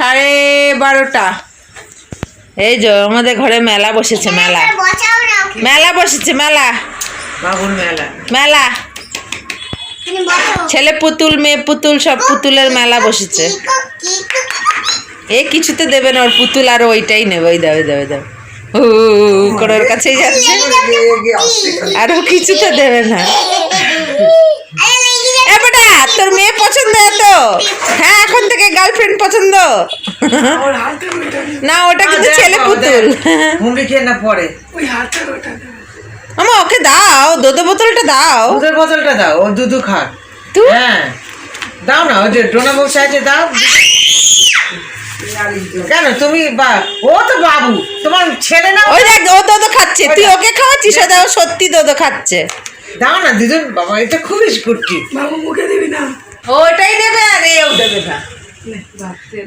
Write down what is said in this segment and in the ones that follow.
সাড়ে বারোটা। এই যে আমাদের ঘরে মেলা বসেছে মেলা। মেলা বসেছে মেলা। মেলা। ছেলে পুতুল মেয়ে পুতুল সব পুতুলের মেলা বসেছে। এ কিছুতে দেবে না ওর পুতুল আর ওইটাই নেবে। ওই দেবে দেবে দেবে উ করে ওর কাছেই যাচ্ছে। আর ও কিছুতে দেবে না। এ বেটা তোর মেয়ে পছন্দ হ্যাঁ এখন থেকে গার্লফ্রেন্ড পছন্দ। না ওটা কিন্তু ছেলে পুতুল। খেয়ে না আমা ওকে দাও দোদো বোতলটা দাও। দুধের বোতলটা দাও ও দুধ খা তুই হ্যাঁ। দাও না ওই যে ডোনা বউ চাইছে দাও। কেন তুমি বা ও তো বাবু তোমার ছেলে না? ওই দেখ ও দোদো খাচ্ছে। তুই ওকে খাওয়াচ্ছিস? ও দেখ ও সত্যি দোদো খাচ্ছে। দাও না দুজন বাবা এটা খুবই কুর্তি ওটাই দেবে আর এও দেবে না।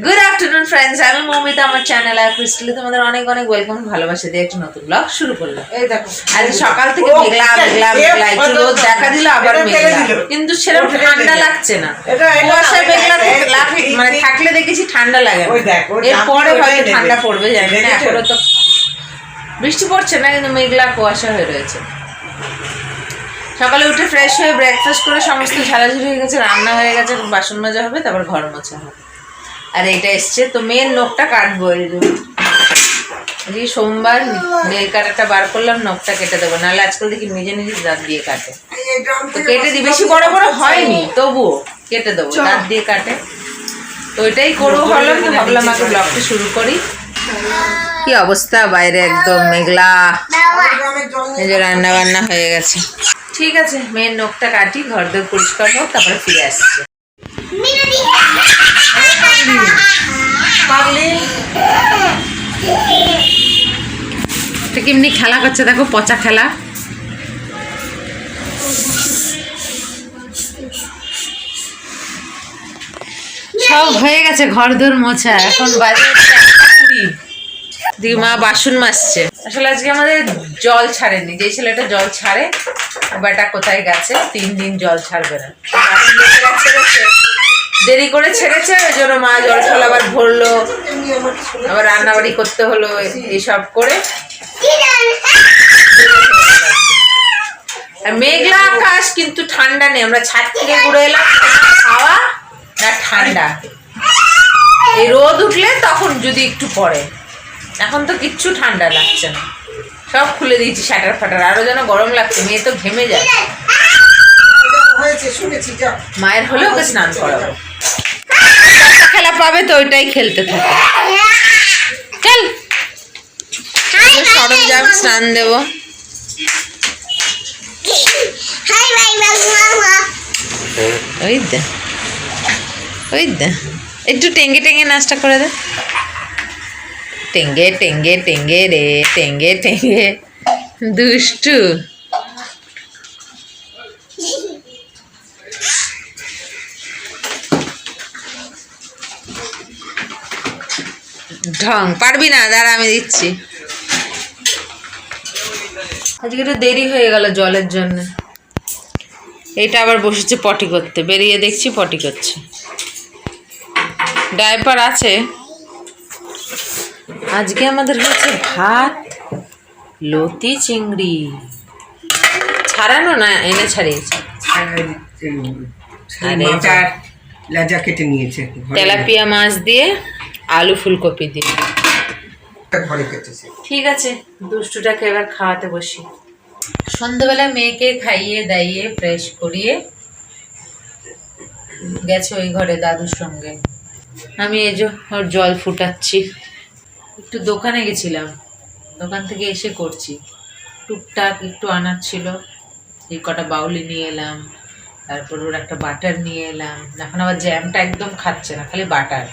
গুড আফটারনুন ফ্রেন্ডস আমি মৌমিতা আমার চ্যানেল আর ক্রিস্টালি তোমাদের অনেক অনেক ওয়েলকাম ভালোবাসা দিয়ে একটা নতুন ব্লগ শুরু করলাম। এই দেখো। আজ সকাল থেকে মেঘলা মেঘলা মেঘলা একটু রোদ দেখা দিল আবার মেঘলা। কিন্তু সেরকম ঠান্ডা লাগছে না। কুয়াশায় মেঘলা মানে থাকলে দেখেছি ঠান্ডা লাগে না। এরপরে হয়তো ঠান্ডা পড়বে জানি না এখনও তো বৃষ্টি পড়ছে না কিন্তু মেঘলা কুয়াশা হয়ে রয়েছে। সকালে উঠে ফ্রেশ হয়ে ব্রেকফাস্ট করে সমস্ত ঝাড়াঝুড়ি হয়ে গেছে রান্না হয়ে গেছে বাসন মাজা হবে তারপর ঘর মোছা হবে। আর এটা এসছে তো মেন নখটা কাটবো এই সোমবার নেল কাটারটা বার করলাম নখটা কেটে দেবো নাহলে আজকাল দেখি নিজে নিজে দাঁত দিয়ে কাটে। তো কেটে দিই বেশি বড় বড় হয়নি তবুও কেটে দেবো দাঁত দিয়ে কাটে। তো ওইটাই করব ভাবলাম তো ভাবলাম আগে ব্লগটা শুরু করি। কি অবস্থা বাইরে একদম মেঘলা। রান্না বান্না হয়ে গেছে। ঠিক আছে মেয়ের নখটা কাটি ঘর দর পরিষ্কার হোক, তারপরে ফিরে আসছে। কেমনি খেলা করছে, দেখো পচা খেলা। সব হয়ে গেছে ঘর দোর মোছা, এখন বাজে দিদি মা বাসন মাজছে। আসলে আজকে আমাদের জল ছাড়েনি। যে ছেলেটা জল ছাড়ে, বেটা কোথায় গেছে, তিন দিন জল ছাড়বে না। দেরি করে ছেড়েছে, ওই জন্য মা জল ছল আবার ভরলো, আবার রান্নাবাড়ি করতে হলো, এইসব করে। আর মেঘলা আকাশ কিন্তু ঠান্ডা নেই, আমরা ছাদ থেকে ঘুরে এলাম খাওয়া না ঠান্ডা। এই রোদ উঠলে তখন যদি একটু পড়ে। এখন তো কিচ্ছু ঠান্ডা লাগছে না। সব খুলে দিয়েছি শাটার ফাটার আরও যেন গরম লাগছে মেয়ে তো ঘেমে যায়। হয়েছে শুনেছি যাও মায়ের হলে ওকে স্নান করাবো। খেলা পাবে তো ওইটাই খেলতে থাকে। চল। সরঞ্জাম স্নান দেবো। ওই দে। ওই দে। একটু টেঙ্গে টেঙ্গে নাচটা করে দে। টেঙ্গে টেঙ্গে টেঙ্গে রে, টেঙ্গে টেঙ্গে। দুষ্টু। ঢং, পারবি না? দাঁড়া, আমি দিচ্ছি। আজকে একটু দেরি হয়ে গেল জলের জন্য। এটা আবার বসেছে পটি করতে। বেরিয়ে দেখছি পটি করছে। ডাইপার আছে? আজকে আমাদের হচ্ছে ভাত লতি চিংড়ি। ছাড়ানো না এনে ছাড়িয়েছে আরে কেটে নিয়েছে তেলাপিয়া মাছ দিয়ে আলু ফুলকপি দিয়ে। ঠিক আছে দুষ্টুটাকে এবার খাওয়াতে বসি। সন্ধ্যাবেলা মেয়েকে খাইয়ে দাইয়ে ফ্রেশ করিয়ে গেছে ওই ঘরে দাদুর সঙ্গে। আমি এই যে ওর জল ফুটাচ্ছি। একটু দোকানে গেছিলাম। দোকান থেকে এসে করছি। টুকটাক একটু আনার ছিল। এই কটা বাউলি নিয়ে এলাম। তারপর ওর একটা বাটার নিয়ে এলাম। এখন আবার জ্যামটা একদম খাচ্ছে না, খালি বাটার।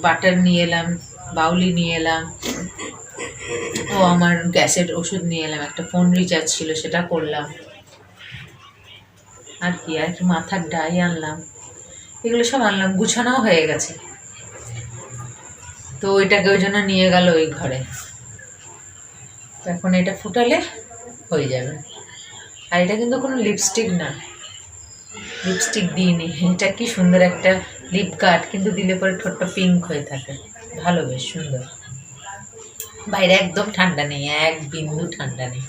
বাটার নিয়ে এলাম বাউলি নিয়ে এলাম। ও আমার গ্যাসের ওষুধ নিয়ে এলাম। একটা ফোন রিচার্জ ছিল, সেটা করলাম। আর কি আর কি মাথার ডাই আনলাম। এগুলো সব আনলাম। গুছানোও হয়ে গেছে। তো ওইটাকে ওই জন্য নিয়ে গেল ওই ঘরে। এখন এটা ফুটালে হয়ে যাবে। আর এটা কিন্তু কোনো লিপস্টিক না। লিপস্টিক দিইনি। এটা কি সুন্দর একটা লিপ গার্ড কিন্তু দিলে পরে ঠোঁটটা পিঙ্ক হয়ে থাকে। ভালো বেশ সুন্দর। বাইরে একদম ঠান্ডা নেই, এক বিন্দু ঠান্ডা নেই।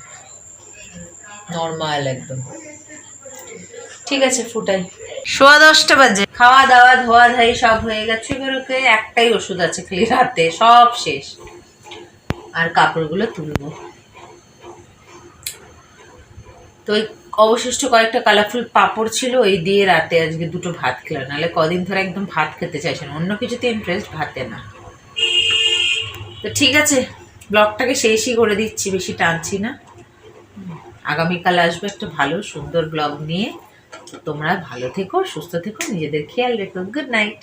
নর্মাল একদম। ঠিক আছে, ফুটাই। সোয়া দশটা বাজে। খাওয়া দাওয়া ধোয়া ধাই সব হয়ে গেছে এগুলোকে একটাই ওষুধ আছে খালি রাতে সব শেষ। আর কাপড়গুলো তুলবো। তো ওই অবশিষ্ট কয়েকটা কালারফুল পাপড় ছিল ওই দিয়ে রাতে আজকে দুটো ভাত খেলাম। নাহলে কদিন ধরে একদম ভাত খেতে চাইছে না। অন্য কিছুতে ইন্টারেস্ট ভাতে না। তো ঠিক আছে, ব্লগটাকে শেষই করে দিচ্ছি, বেশি টানছি না। আগামীকাল আসবে একটা ভালো, সুন্দর ব্লগ নিয়ে। তোমরা ভালো থেকো সুস্থ থেকো নিজেদের খেয়াল রেখো। Good night